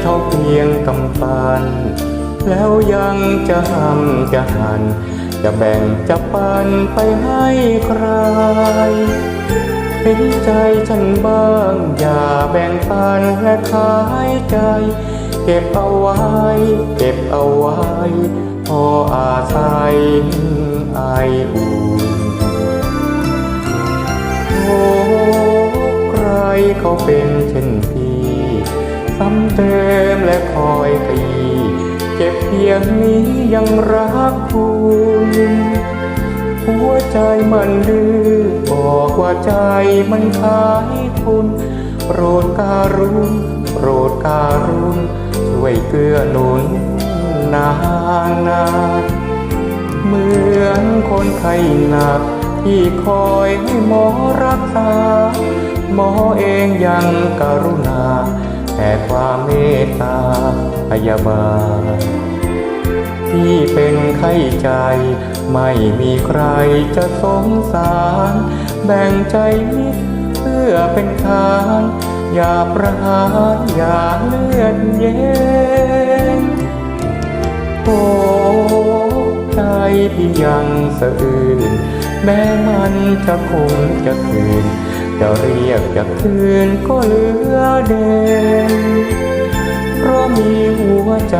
เท่าเพียงกำปันแล้วยังจะห้ำจะหัน จะแบ่งจะปันไปให้ใครเห็นใจฉันบ้างอย่าแบ่งปันและขายใจ เก็บเอาไว้ เก็บเอาไว้ พออาศัยไออุ่นโอ้ใครเขาเป็นเช่นพี่ ซ้ำเติมและคอยตีเก็บเพียงนี้ยังรักคุณหัวใจมันดื้อบอกว่าใจมันขายทุนโปรดการุณโปรดการุณช่วยเกื้อหนุนนางนาเหมือนคนไข้หนักที่คอยให้หมอรักษา หมอเองยังกรุณา แต่ความเมตตาพยาบาลที่เป็นไข้ใจ ไม่มีใครจะสงสาร แบ่งใจนิดเพื่อเป็นทาน อย่าประหารอย่าเลือดเย็นโอ้ใจพี่ยังสะอื้นแม้มันจะคงจะคืน จะเรียกจะคืนก็เหลือเด่นเพราะมีหัวใจ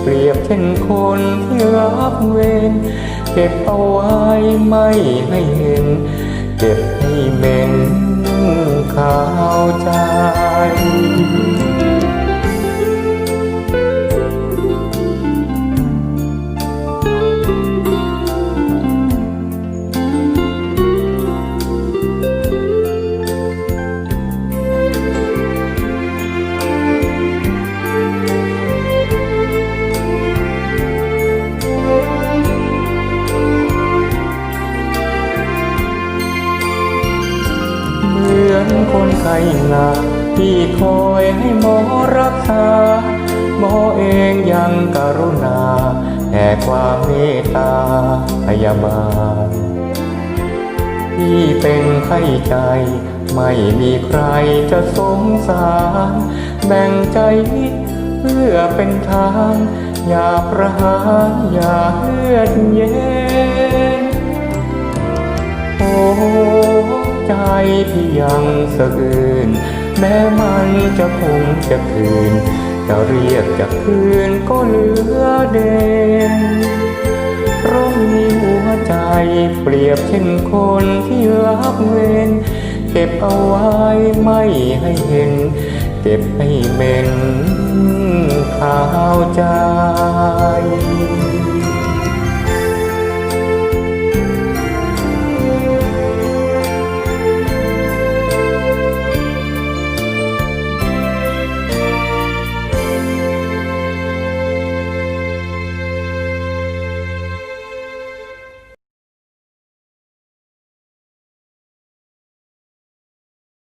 เปรียบเช่นคนที่รับเวรเก็บเอาไว้ไม่ให้เห็น เก็บให้เหม็น คนไข้หนักที่คอยให้หมอรักษา หมอเองยังกรุณาแผ่ความเมตตาพยาบาลที่เป็นไข้ใจ ไม่มีใครจะสงสาร แบ่งใจนิดเพื่อเป็นทาง อย่าประหารอย่าเลือดเย็น ที่ยังสะอื่น แม้มันจะคงจะคืน จะเรียกจะคืนก็เหลือเด่นเรามีหัวใจเปรียบเช่นคนที่ลับเวรเก็บเอาไว้ไม่ให้เห็น เก็บให้เหม็นขาวใจ